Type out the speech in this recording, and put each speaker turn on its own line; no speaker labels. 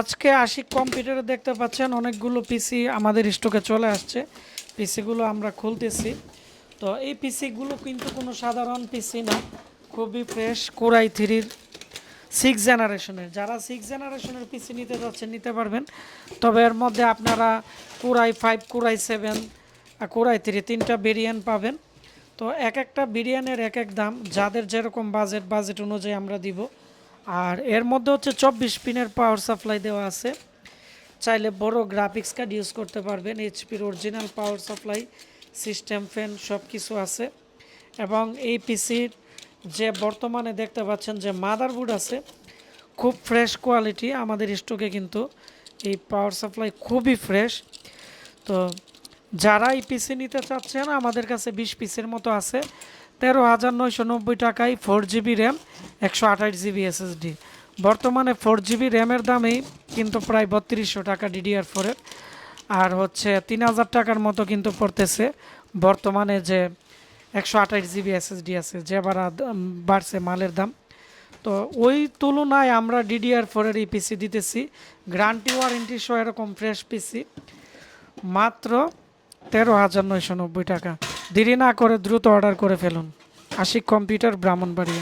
আজকে আশিক কম্পিউটারে দেখতে পাচ্ছেন, অনেকগুলো পিসি আমাদের স্টকে চলে আসছে। পিসিগুলো আমরা খুলতেছি। তো এই পিসিগুলো কিন্তু কোনো সাধারণ পিসি না, খুবই ফ্রেশ কোরাই থ্রির সিক্স জেনারেশনের যারা সিক্স জেনারেশনের পিসি নিতে যাচ্ছেন, নিতে পারবেন। তবে এর মধ্যে আপনারা core i five core i seven R core i three তিনটা ভেরিয়েন্ট পাবেন। তো এক একটা বিরিয়ানের এক এক দাম, যাদের যেরকম বাজেট বাজেট অনুযায়ী আমরা দিব। আর এর মধ্যে হচ্ছে চব্বিশ পিনের পাওয়ার সাপ্লাই দেওয়া আছে। চাইলে বড় গ্রাফিক্স কার্ড ইউজ করতে পারবেন এইচপির original power supply system fan সব কিছু আছে। এবং এই পিসির যে বর্তমানে দেখতে পাচ্ছেন যে মাদারবোর্ড আছে, খুব ফ্রেশ কোয়ালিটি আমাদের স্টকে কিন্তু এই পাওয়ার সাপ্লাই খুবই ফ্রেশ তো যারা এই পিসি নিতে চাচ্ছেন, আমাদের কাছে বিশ পিসের মতো আছে। তেরো হাজার নয়শো নব্বই টাকায় ফোর জিবি র্যাম একশো আঠাশ জিবি এসএসডি বর্তমানে ফোর জিবি র্যামের দামেই কিন্তু প্রায় বত্রিশশো টাকা ডিডিআর ফোরের আর হচ্ছে তিন হাজার টাকার মতো কিন্তু পড়তেছে। বর্তমানে যে একশো আঠাশ জিবি এসএসডি আছে, যে বাড়া বাড়ছে মালের দাম। তো ওই তুলনায় আমরা ডিডিআর ফোরের এই পিসি দিতেছি। গ্রান্টি ওয়ারেন্টি সহ এরকম ফ্রেশ পিসি মাত্র তেরো হাজার নয়শো নব্বই টাকা। দেরি না করে দ্রুত অর্ডার করে ফেলুন। আশিক কম্পিউটার, ব্রাহ্মণবাড়িয়া।